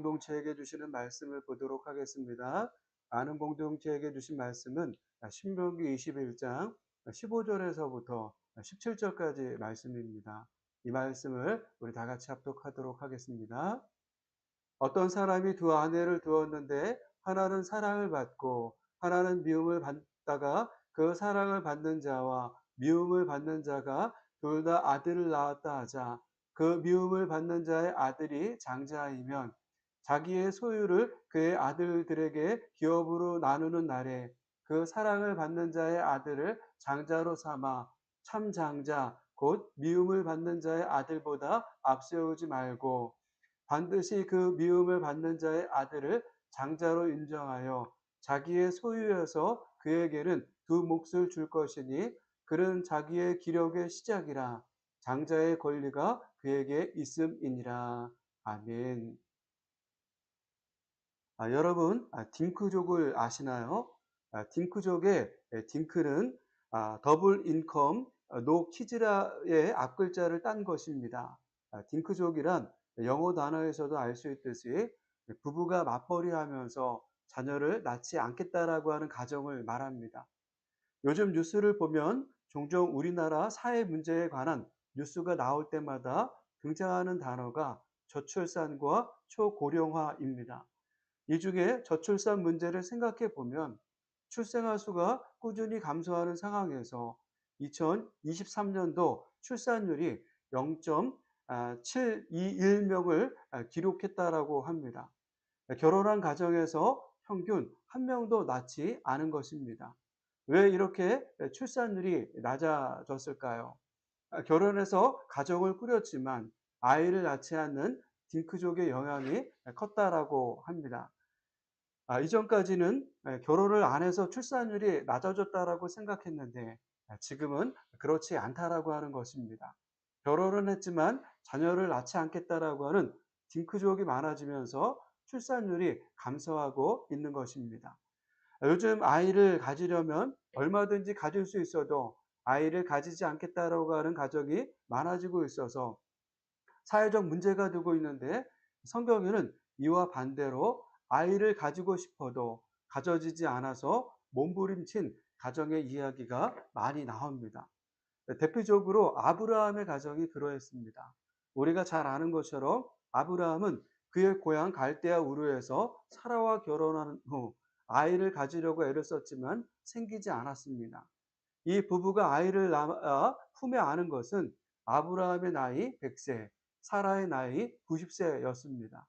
공동체에게 주시는 말씀을 보도록 하겠습니다. 아는 공동체에게 주신 말씀은 신명기 21장 15절에서부터 17절까지 말씀입니다. 이 말씀을 우리 다 같이 합독하도록 하겠습니다. 어떤 사람이 두 아내를 두었는데 하나는 사랑을 받고 하나는 미움을 받다가 그 사랑을 받는 자와 미움을 받는 자가 둘 다 아들을 낳았다 하자 그 미움을 받는 자의 아들이 장자이면 자기의 소유를 그의 아들들에게 기업으로 나누는 날에 그 사랑을 받는 자의 아들을 장자로 삼아 참 장자 곧 미움을 받는 자의 아들보다 앞세우지 말고 반드시 그 미움을 받는 자의 아들을 장자로 인정하여 자기의 소유여서 그에게는 두 몫을 줄 것이니 그는 자기의 기력의 시작이라 장자의 권리가 그에게 있음이니라. 아멘. 아, 여러분, 아, 딩크족을 아시나요? 아, 딩크족의 딩크는 아, 더블 인컴 어, 노 키즈라의 앞글자를 딴 것입니다. 아, 딩크족이란 영어 단어에서도 알 수 있듯이 부부가 맞벌이 하면서 자녀를 낳지 않겠다라고 하는 가정을 말합니다. 요즘 뉴스를 보면 종종 우리나라 사회 문제에 관한 뉴스가 나올 때마다 등장하는 단어가 저출산과 초고령화입니다. 이 중에 저출산 문제를 생각해 보면 출생아 수가 꾸준히 감소하는 상황에서 2023년도 출산율이 0.721명을 기록했다라고 합니다. 결혼한 가정에서 평균 한 명도 낳지 않은 것입니다. 왜 이렇게 출산율이 낮아졌을까요? 결혼해서 가정을 꾸렸지만 아이를 낳지 않는 딩크족의 영향이 컸다라고 합니다. 아, 이전까지는 결혼을 안 해서 출산율이 낮아졌다라고 생각했는데 지금은 그렇지 않다라고 하는 것입니다. 결혼은 했지만 자녀를 낳지 않겠다라고 하는 딩크족이 많아지면서 출산율이 감소하고 있는 것입니다. 요즘 아이를 가지려면 얼마든지 가질 수 있어도 아이를 가지지 않겠다라고 하는 가정이 많아지고 있어서 사회적 문제가 되고 있는데 성경에는 이와 반대로 아이를 가지고 싶어도 가져지지 않아서 몸부림친 가정의 이야기가 많이 나옵니다. 대표적으로 아브라함의 가정이 그러했습니다. 우리가 잘 아는 것처럼 아브라함은 그의 고향 갈대아 우르에서 사라와 결혼한 후 아이를 가지려고 애를 썼지만 생기지 않았습니다. 이 부부가 아이를 낳아 품에 안은 것은 아브라함의 나이 100세, 사라의 나이 90세였습니다.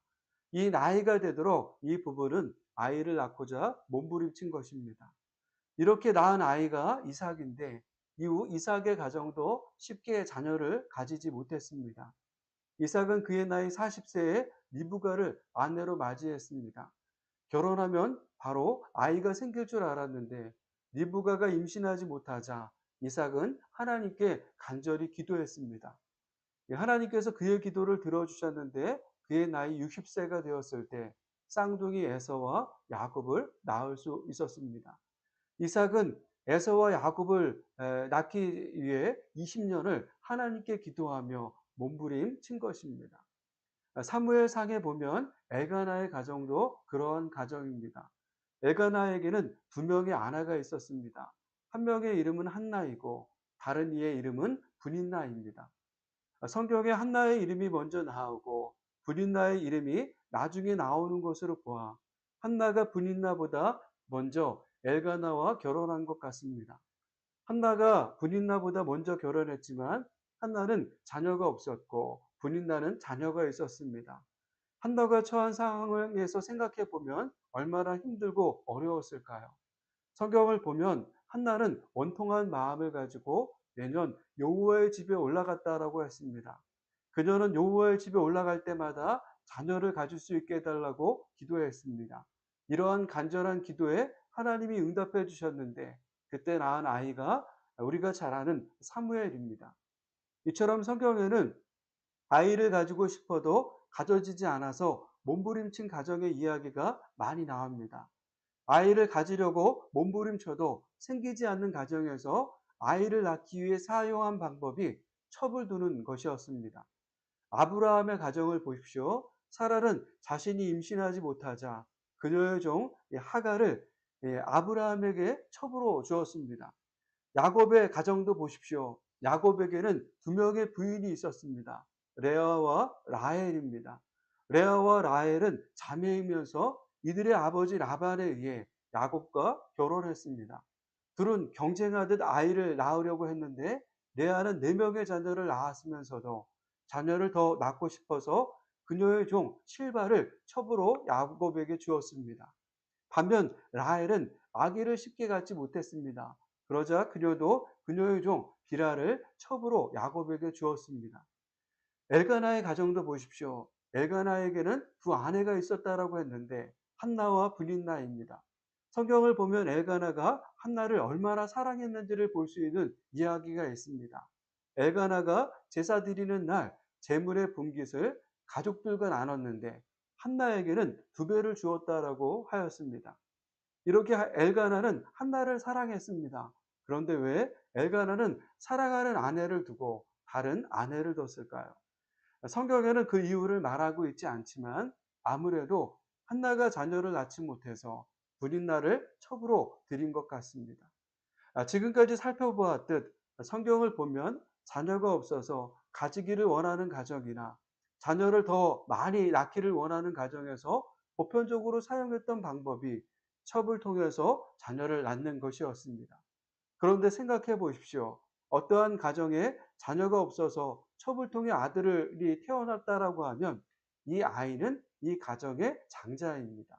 이 나이가 되도록 이 부부는 아이를 낳고자 몸부림친 것입니다. 이렇게 낳은 아이가 이삭인데 이후 이삭의 가정도 쉽게 자녀를 가지지 못했습니다. 이삭은 그의 나이 40세에 리브가를 아내로 맞이했습니다. 결혼하면 바로 아이가 생길 줄 알았는데 리브가가 임신하지 못하자 이삭은 하나님께 간절히 기도했습니다. 하나님께서 그의 기도를 들어주셨는데 그의 나이 60세가 되었을 때 쌍둥이 에서와 야곱을 낳을 수 있었습니다. 이삭은 에서와 야곱을 낳기 위해 20년을 하나님께 기도하며 몸부림친 것입니다. 사무엘 상에 보면 엘가나의 가정도 그러한 가정입니다. 엘가나에게는 두 명의 아내가 있었습니다. 한 명의 이름은 한나이고 다른 이의 이름은 분인나입니다. 성경에 한나의 이름이 먼저 나오고 분인나의 이름이 나중에 나오는 것으로 보아 한나가 분인나보다 먼저 엘가나와 결혼한 것 같습니다. 한나가 분인나보다 먼저 결혼했지만 한나는 자녀가 없었고 분인나는 자녀가 있었습니다. 한나가 처한 상황에서 생각해 보면 얼마나 힘들고 어려웠을까요? 성경을 보면 한나는 원통한 마음을 가지고 내년 여호와의 집에 올라갔다라고 했습니다. 그녀는 여호와의 집에 올라갈 때마다 자녀를 가질 수 있게 해달라고 기도했습니다. 이러한 간절한 기도에 하나님이 응답해 주셨는데 그때 낳은 아이가 우리가 잘 아는 사무엘입니다. 이처럼 성경에는 아이를 가지고 싶어도 가져지지 않아서 몸부림친 가정의 이야기가 많이 나옵니다. 아이를 가지려고 몸부림쳐도 생기지 않는 가정에서 아이를 낳기 위해 사용한 방법이 첩을 두는 것이었습니다. 아브라함의 가정을 보십시오. 사라는 자신이 임신하지 못하자 그녀의 종 하가를 예, 아브라함에게 첩으로 주었습니다. 야곱의 가정도 보십시오. 야곱에게는 두 명의 부인이 있었습니다. 레아와 라헬입니다. 레아와 라헬은 자매이면서 이들의 아버지 라반에 의해 야곱과 결혼했습니다. 둘은 경쟁하듯 아이를 낳으려고 했는데 레아는 네 명의 자녀를 낳았으면서도 자녀를 더 낳고 싶어서 그녀의 종 실바를 첩으로 야곱에게 주었습니다. 반면 라헬은 아기를 쉽게 갖지 못했습니다. 그러자 그녀도 그녀의 종 비라를 첩으로 야곱에게 주었습니다. 엘가나의 가정도 보십시오. 엘가나에게는 두 아내가 있었다라고 했는데 한나와 브린나입니다. 성경을 보면 엘가나가 한나를 얼마나 사랑했는지를 볼 수 있는 이야기가 있습니다. 엘가나가 제사 드리는 날 재물의 분깃을 가족들과 나눴는데 한나에게는 두 배를 주었다라고 하였습니다. 이렇게 엘가나는 한나를 사랑했습니다. 그런데 왜 엘가나는 사랑하는 아내를 두고 다른 아내를 뒀을까요? 성경에는 그 이유를 말하고 있지 않지만 아무래도 한나가 자녀를 낳지 못해서 불인나를 첩으로 드린 것 같습니다. 아, 지금까지 살펴보았듯 성경을 보면 자녀가 없어서 가지기를 원하는 가정이나 자녀를 더 많이 낳기를 원하는 가정에서 보편적으로 사용했던 방법이 첩을 통해서 자녀를 낳는 것이었습니다. 그런데 생각해 보십시오. 어떠한 가정에 자녀가 없어서 첩을 통해 아들이 태어났다라고 하면 이 아이는 이 가정의 장자입니다.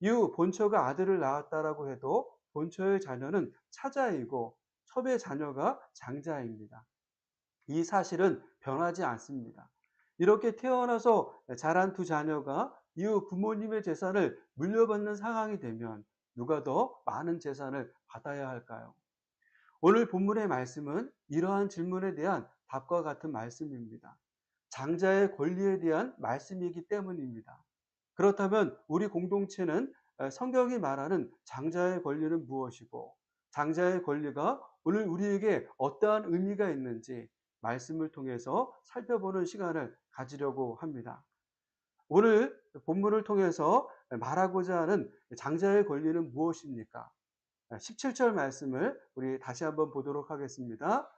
이후 본처가 아들을 낳았다라고 해도 본처의 자녀는 차자이고 첩의 자녀가 장자입니다. 이 사실은 변하지 않습니다. 이렇게 태어나서 자란 두 자녀가 이후 부모님의 재산을 물려받는 상황이 되면 누가 더 많은 재산을 받아야 할까요? 오늘 본문의 말씀은 이러한 질문에 대한 답과 같은 말씀입니다. 장자의 권리에 대한 말씀이기 때문입니다. 그렇다면 우리 공동체는 성경이 말하는 장자의 권리는 무엇이고 장자의 권리가 오늘 우리에게 어떠한 의미가 있는지 말씀을 통해서 살펴보는 시간을 가지려고 합니다. 오늘 본문을 통해서 말하고자 하는 장자의 권리는 무엇입니까? 17절 말씀을 우리 다시 한번 보도록 하겠습니다.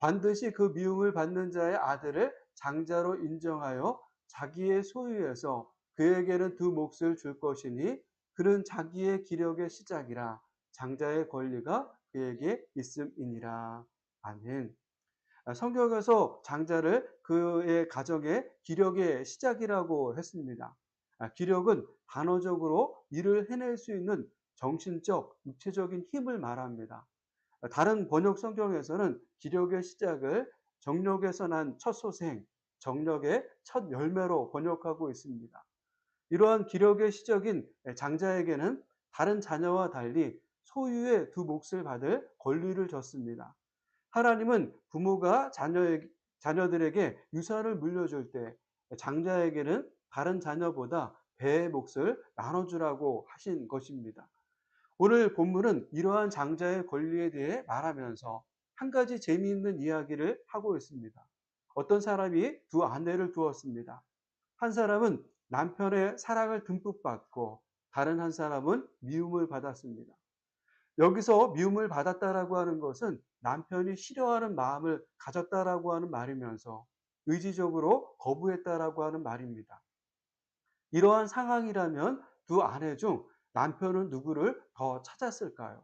반드시 그 미움을 받는 자의 아들을 장자로 인정하여 자기의 소유에서 그에게는 두 몫을 줄 것이니 그는 자기의 기력의 시작이라 장자의 권리가 그에게 있음이니라. 아멘. 성경에서 장자를 그의 가정의 기력의 시작이라고 했습니다. 아, 기력은 단어적으로 일을 해낼 수 있는 정신적, 육체적인 힘을 말합니다. 다른 번역 성경에서는 기력의 시작을 정력에서 난 첫 소생, 정력의 첫 열매로 번역하고 있습니다. 이러한 기력의 시적인 장자에게는 다른 자녀와 달리 소유의 두 몫을 받을 권리를 줬습니다. 하나님은 부모가 자녀의, 자녀들에게 유산을 물려줄 때 장자에게는 다른 자녀보다 배의 몫을 나눠주라고 하신 것입니다. 오늘 본문은 이러한 장자의 권리에 대해 말하면서 한 가지 재미있는 이야기를 하고 있습니다. 어떤 사람이 두 아내를 두었습니다. 한 사람은 남편의 사랑을 듬뿍 받고 다른 한 사람은 미움을 받았습니다. 여기서 미움을 받았다라고 하는 것은 남편이 싫어하는 마음을 가졌다라고 하는 말이면서 의지적으로 거부했다라고 하는 말입니다. 이러한 상황이라면 두 아내 중 남편은 누구를 더 찾았을까요?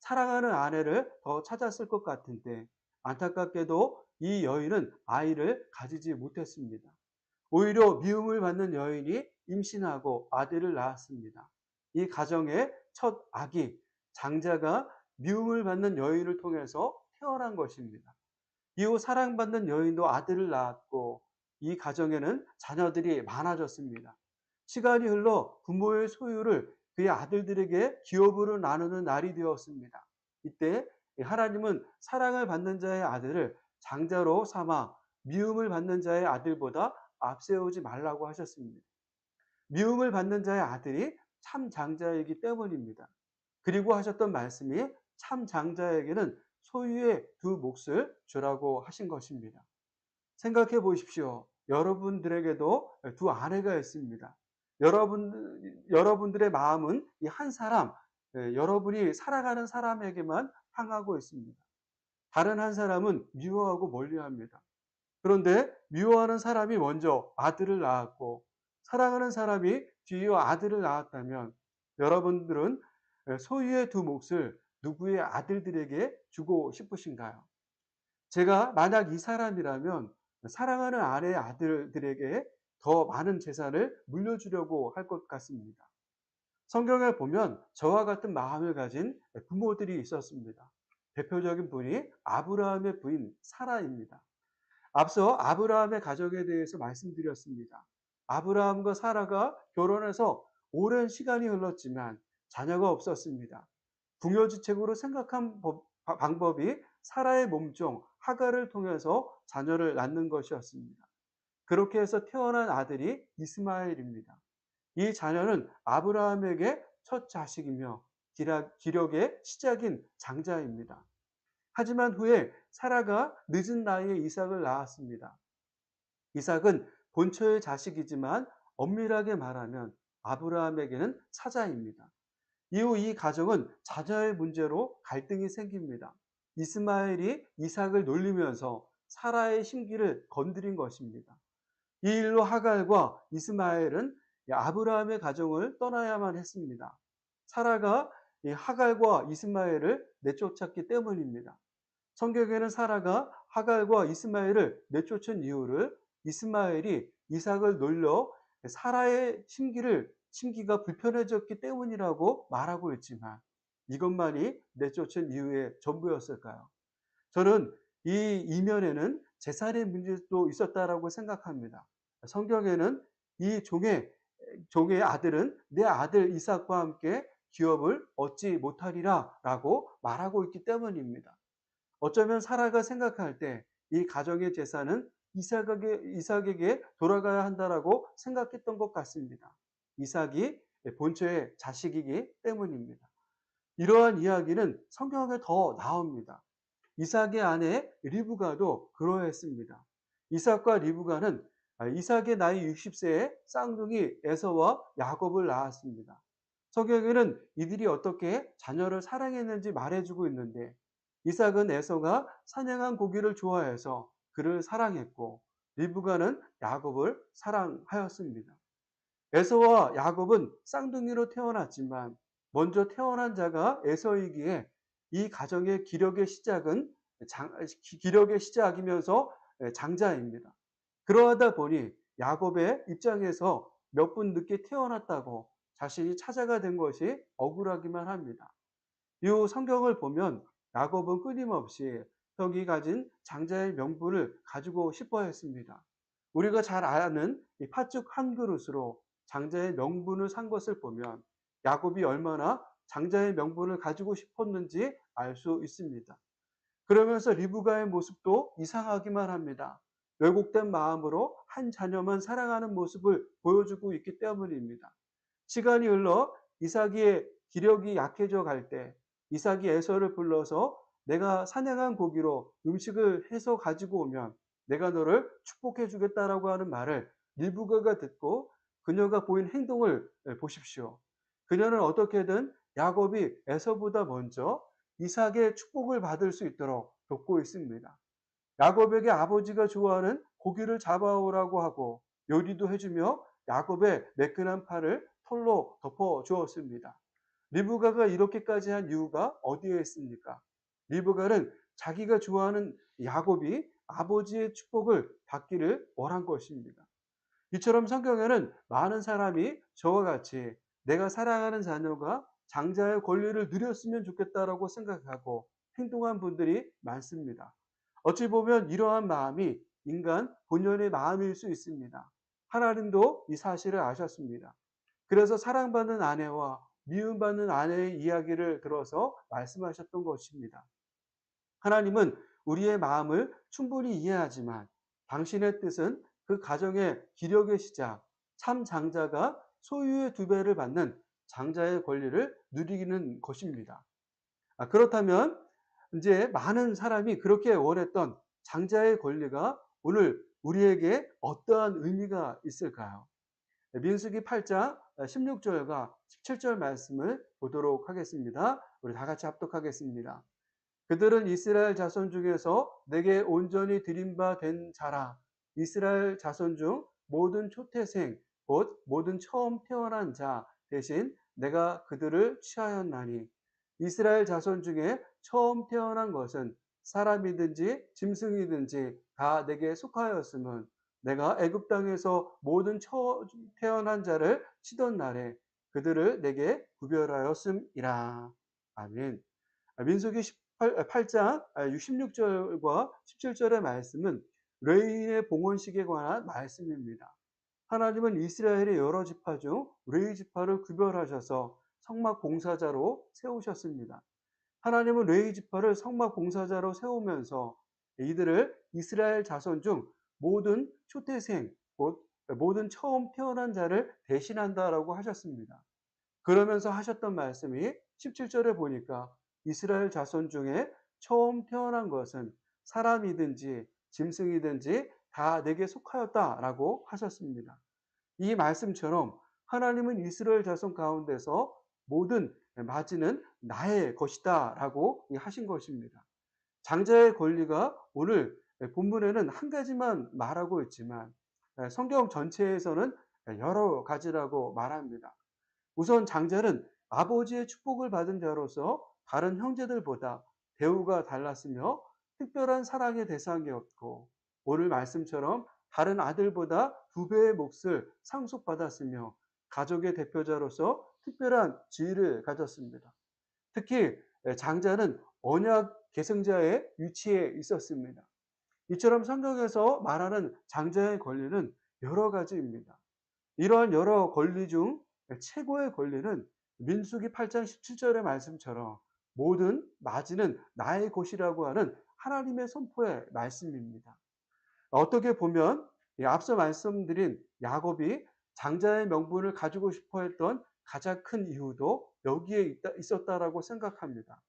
사랑하는 아내를 더 찾았을 것 같은데 안타깝게도 이 여인은 아이를 가지지 못했습니다. 오히려 미움을 받는 여인이 임신하고 아들을 낳았습니다. 이 가정의 첫 아기, 장자가 미움을 받는 여인을 통해서 태어난 것입니다. 이후 사랑받는 여인도 아들을 낳았고 이 가정에는 자녀들이 많아졌습니다. 시간이 흘러 부모의 소유를 그의 아들들에게 기업으로 나누는 날이 되었습니다. 이때 하나님은 사랑을 받는 자의 아들을 장자로 삼아 미움을 받는 자의 아들보다 앞세우지 말라고 하셨습니다. 미움을 받는 자의 아들이 참 장자이기 때문입니다. 그리고 하셨던 말씀이 참 장자에게는 소유의 두 몫을 주라고 하신 것입니다. 생각해 보십시오. 여러분들에게도 두 아내가 있습니다. 여러분, 여러분들의 마음은 이 한 사람, 예, 여러분이 살아가는 사람에게만 향하고 있습니다. 다른 한 사람은 미워하고 멀리 합니다. 그런데 미워하는 사람이 먼저 아들을 낳았고 사랑하는 사람이 뒤이어 아들을 낳았다면 여러분들은 소유의 두 몫을 누구의 아들들에게 주고 싶으신가요? 제가 만약 이 사람이라면 사랑하는 아내의 아들들에게 더 많은 재산을 물려주려고 할 것 같습니다. 성경에 보면 저와 같은 마음을 가진 부모들이 있었습니다. 대표적인 분이 아브라함의 부인 사라입니다. 앞서 아브라함의 가정에 대해서 말씀드렸습니다. 아브라함과 사라가 결혼해서 오랜 시간이 흘렀지만 자녀가 없었습니다. 궁여지책으로 생각한 법, 방법이 사라의 몸종 하가를 통해서 자녀를 낳는 것이었습니다. 그렇게 해서 태어난 아들이 이스마엘입니다. 이 자녀는 아브라함에게 첫 자식이며 기력의 시작인 장자입니다. 하지만 후에 사라가 늦은 나이에 이삭을 낳았습니다. 이삭은 본처의 자식이지만 엄밀하게 말하면 아브라함에게는 사자입니다. 이후 이 가정은 자녀의 문제로 갈등이 생깁니다. 이스마엘이 이삭을 놀리면서 사라의 심기를 건드린 것입니다. 이 일로 하갈과 이스마엘은 아브라함의 가정을 떠나야만 했습니다. 사라가 하갈과 이스마엘을 내쫓았기 때문입니다. 성경에는 사라가 하갈과 이스마엘을 내쫓은 이유를 이스마엘이 이삭을 놀려 사라의 심기를 심기가 불편해졌기 때문이라고 말하고 있지만 이것만이 내쫓은 이유의 전부였을까요? 저는 이 이면에는 재산의 문제도 있었다라고 생각합니다. 성경에는 이 종의 종의 아들은 내 아들 이삭과 함께 기업을 얻지 못하리라라고 말하고 있기 때문입니다. 어쩌면 사라가 생각할 때 이 가정의 재산은 이삭에게, 돌아가야 한다라고 생각했던 것 같습니다. 이삭이 본처의 자식이기 때문입니다. 이러한 이야기는 성경에 더 나옵니다. 이삭의 아내 리브가도 그러했습니다. 이삭과 리브가는 이삭의 나이 60세에 쌍둥이 에서와 야곱을 낳았습니다. 성경에는 이들이 어떻게 자녀를 사랑했는지 말해주고 있는데 이삭은 에서가 사냥한 고기를 좋아해서 그를 사랑했고 리브가는 야곱을 사랑하였습니다. 에서와 야곱은 쌍둥이로 태어났지만 먼저 태어난 자가 에서이기에 이 가정의 기력의 시작은 장, 기력의 시작이면서 장자입니다. 그러하다 보니 야곱의 입장에서 몇 분 늦게 태어났다고 자신이 찾아가 된 것이 억울하기만 합니다. 이후 성경을 보면 야곱은 끊임없이 형이 가진 장자의 명분을 가지고 싶어 했습니다. 우리가 잘 아는 이 팥죽 한 그릇으로 장자의 명분을 산 것을 보면 야곱이 얼마나 장자의 명분을 가지고 싶었는지 알 수 있습니다. 그러면서 리브가의 모습도 이상하기만 합니다. 왜곡된 마음으로 한 자녀만 사랑하는 모습을 보여주고 있기 때문입니다. 시간이 흘러 이삭의 기력이 약해져 갈 때 이삭이 에서를 불러서 내가 사냥한 고기로 음식을 해서 가지고 오면 내가 너를 축복해 주겠다라고 하는 말을 리브가가 듣고 그녀가 보인 행동을 보십시오. 그녀는 어떻게든 야곱이 에서보다 먼저 이삭의 축복을 받을 수 있도록 돕고 있습니다. 야곱에게 아버지가 좋아하는 고기를 잡아오라고 하고 요리도 해주며 야곱의 매끈한 팔을 털로 덮어 주었습니다. 리브가가 이렇게까지 한 이유가 어디에 있습니까? 리브가는 자기가 좋아하는 야곱이 아버지의 축복을 받기를 원한 것입니다. 이처럼 성경에는 많은 사람이 저와 같이 내가 사랑하는 자녀가 장자의 권리를 누렸으면 좋겠다라고 생각하고 행동한 분들이 많습니다. 어찌 보면 이러한 마음이 인간 본연의 마음일 수 있습니다. 하나님도 이 사실을 아셨습니다. 그래서 사랑받는 아내와 미움받는 아내의 이야기를 들어서 말씀하셨던 것입니다. 하나님은 우리의 마음을 충분히 이해하지만 당신의 뜻은 그 가정의 기력의 시작, 참 장자가 소유의 두 배를 받는 장자의 권리를 누리는 것입니다. 아, 그렇다면 이제 많은 사람이 그렇게 원했던 장자의 권리가 오늘 우리에게 어떠한 의미가 있을까요? 민수기 8장 16절과 17절 말씀을 보도록 하겠습니다. 우리 다 같이 합독하겠습니다. 그들은 이스라엘 자손 중에서 내게 온전히 드린 바된 자라. 이스라엘 자손 중 모든 초태생, 곧 모든 처음 태어난 자 대신 내가 그들을 취하였나니 이스라엘 자손 중에 처음 태어난 것은 사람이든지 짐승이든지 다 내게 속하였으면 내가 애굽 땅에서 모든 처음 태어난 자를 치던 날에 그들을 내게 구별하였음이라. 아멘. 민수기 18, 장 66절과 17절의 말씀은 레인의 봉헌식에 관한 말씀입니다. 하나님은 이스라엘의 여러 지파 중 레위 지파를 구별하셔서 성막 봉사자로 세우셨습니다. 하나님은 레위 지파를 성막 봉사자로 세우면서 이들을 이스라엘 자손 중 모든 초태생, 곧 모든 처음 태어난 자를 대신한다라고 하셨습니다. 그러면서 하셨던 말씀이 17절에 보니까 이스라엘 자손 중에 처음 태어난 것은 사람이든지 짐승이든지 다 내게 속하였다라고 하셨습니다. 이 말씀처럼 하나님은 이스라엘 자손 가운데서 모든 맞이는 나의 것이다라고 하신 것입니다. 장자의 권리가 오늘 본문에는 한 가지만 말하고 있지만 성경 전체에서는 여러 가지라고 말합니다. 우선 장자는 아버지의 축복을 받은 자로서 다른 형제들보다 대우가 달랐으며 특별한 사랑의 대상이었고 오늘 말씀처럼 다른 아들보다 두 배의 몫을 상속받았으며 가족의 대표자로서 특별한 지위를 가졌습니다. 특히 장자는 언약 계승자의 위치에 있었습니다. 이처럼 성경에서 말하는 장자의 권리는 여러 가지입니다. 이러한 여러 권리 중 최고의 권리는 민수기 8장 17절의 말씀처럼 모든 맞이는 나의 곳이라고 하는 하나님의 선포의 말씀입니다. 어떻게 보면 앞서 말씀드린 야곱이 장자의 명분을 가지고 싶어 했던 가장 큰 이유도 여기에 있었다라고 생각합니다.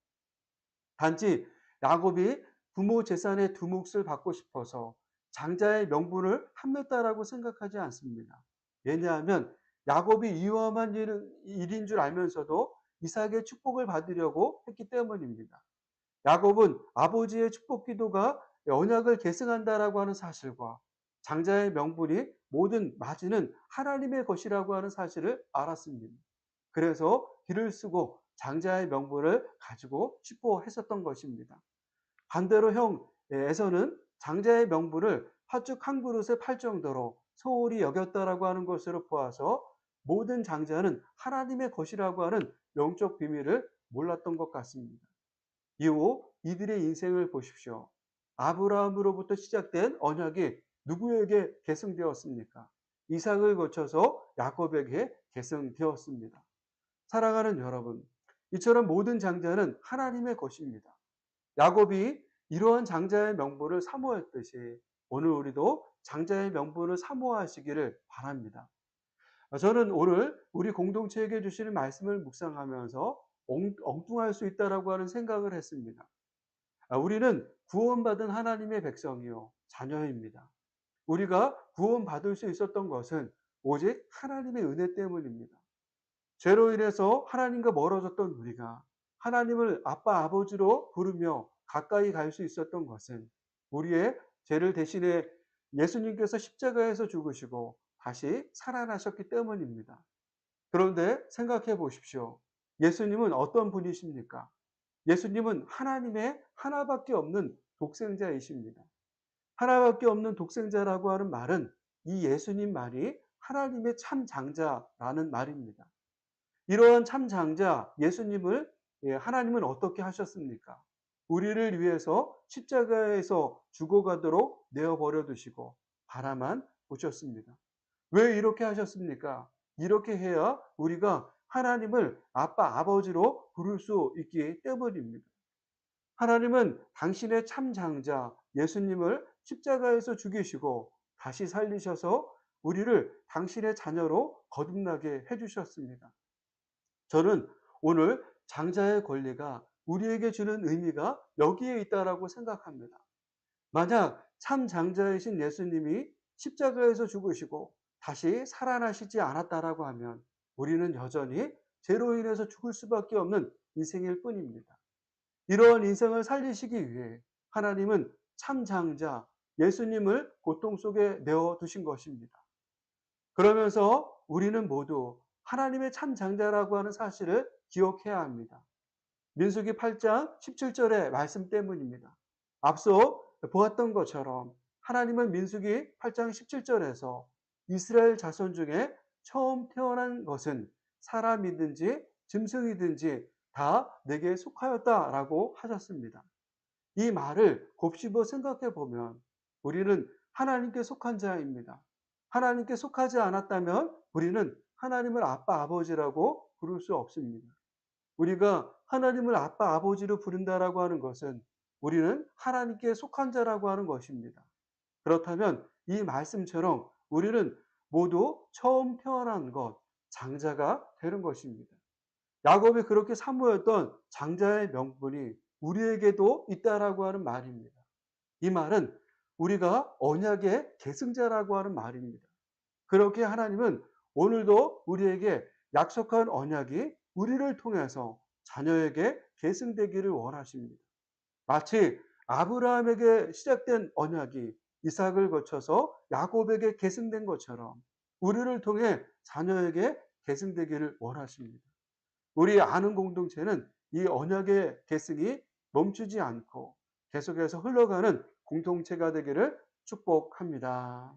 단지 야곱이 부모 재산의 두 몫을 받고 싶어서 장자의 명분을 함렸다라고 생각하지 않습니다. 왜냐하면 야곱이 위험한 일인 줄 알면서도 이삭의 축복을 받으려고 했기 때문입니다. 야곱은 아버지의 축복 기도가 언약을 계승한다라고 하는 사실과 장자의 명분이 모든 맞이는 하나님의 것이라고 하는 사실을 알았습니다. 그래서 길을 쓰고 장자의 명분을 가지고 싶어 했었던 것입니다. 반대로 형 에서는 장자의 명분을 팥죽 한 그릇에 팔 정도로 소홀히 여겼다라고 하는 것으로 보아서 모든 장자는 하나님의 것이라고 하는 영적 비밀을 몰랐던 것 같습니다. 이후 이들의 인생을 보십시오. 아브라함으로부터 시작된 언약이 누구에게 계승되었습니까? 이삭을 거쳐서 야곱에게 계승되었습니다. 사랑하는 여러분, 이처럼 모든 장자는 하나님의 것입니다. 야곱이 이러한 장자의 명분을 사모했듯이 오늘 우리도 장자의 명분을 사모하시기를 바랍니다. 저는 오늘 우리 공동체에게 주시는 말씀을 묵상하면서 엉뚱할 수 있다라고 하는 생각을 했습니다. 아, 우리는 구원받은 하나님의 백성이요 자녀입니다. 우리가 구원받을 수 있었던 것은 오직 하나님의 은혜 때문입니다. 죄로 인해서 하나님과 멀어졌던 우리가 하나님을 아빠 아버지로 부르며 가까이 갈 수 있었던 것은 우리의 죄를 대신해 예수님께서 십자가에서 죽으시고 다시 살아나셨기 때문입니다. 그런데 생각해 보십시오. 예수님은 어떤 분이십니까? 예수님은 하나님의 하나밖에 없는 독생자이십니다. 하나밖에 없는 독생자라고 하는 말은 이 예수님 말이 하나님의 참 장자라는 말입니다. 이러한 참 장자 예수님을 예, 하나님은 어떻게 하셨습니까? 우리를 위해서 십자가에서 죽어가도록 내어버려 두시고 바라만 보셨습니다. 왜 이렇게 하셨습니까? 이렇게 해야 우리가 하나님을 아빠, 아버지로 부를 수 있기 때문입니다. 하나님은 당신의 참 장자 예수님을 십자가에서 죽이시고 다시 살리셔서 우리를 당신의 자녀로 거듭나게 해주셨습니다. 저는 오늘 장자의 권리가 우리에게 주는 의미가 여기에 있다라고 생각합니다. 만약 참 장자이신 예수님이 십자가에서 죽으시고 다시 살아나시지 않았다라고 하면 우리는 여전히 죄로 인해서 죽을 수밖에 없는 인생일 뿐입니다. 이러한 인생을 살리시기 위해 하나님은 참 장자 예수님을 고통 속에 내어 두신 것입니다. 그러면서 우리는 모두 하나님의 참 장자라고 하는 사실을 기억해야 합니다. 민수기 8장 17절의 말씀 때문입니다. 앞서 보았던 것처럼 하나님은 민수기 8장 17절에서 이스라엘 자손 중에 처음 태어난 것은 사람이든지 짐승이든지 다 내게 속하였다라고 하셨습니다. 이 말을 곱씹어 생각해 보면 우리는 하나님께 속한 자입니다. 하나님께 속하지 않았다면 우리는 하나님을 아빠 아버지라고 부를 수 없습니다. 우리가 하나님을 아빠 아버지로 부른다라고 하는 것은 우리는 하나님께 속한 자라고 하는 것입니다. 그렇다면 이 말씀처럼 우리는 모두 처음 태어난 것, 장자가 되는 것입니다. 야곱이 그렇게 사모했던 장자의 명분이 우리에게도 있다라고 하는 말입니다. 이 말은 우리가 언약의 계승자라고 하는 말입니다. 그렇게 하나님은 오늘도 우리에게 약속한 언약이 우리를 통해서 자녀에게 계승되기를 원하십니다. 마치 아브라함에게 시작된 언약이 이삭을 거쳐서 야곱에게 계승된 것처럼 우리를 통해 자녀에게 계승되기를 원하십니다. 우리 아는 공동체는 이 언약의 계승이 멈추지 않고 계속해서 흘러가는 공동체가 되기를 축복합니다.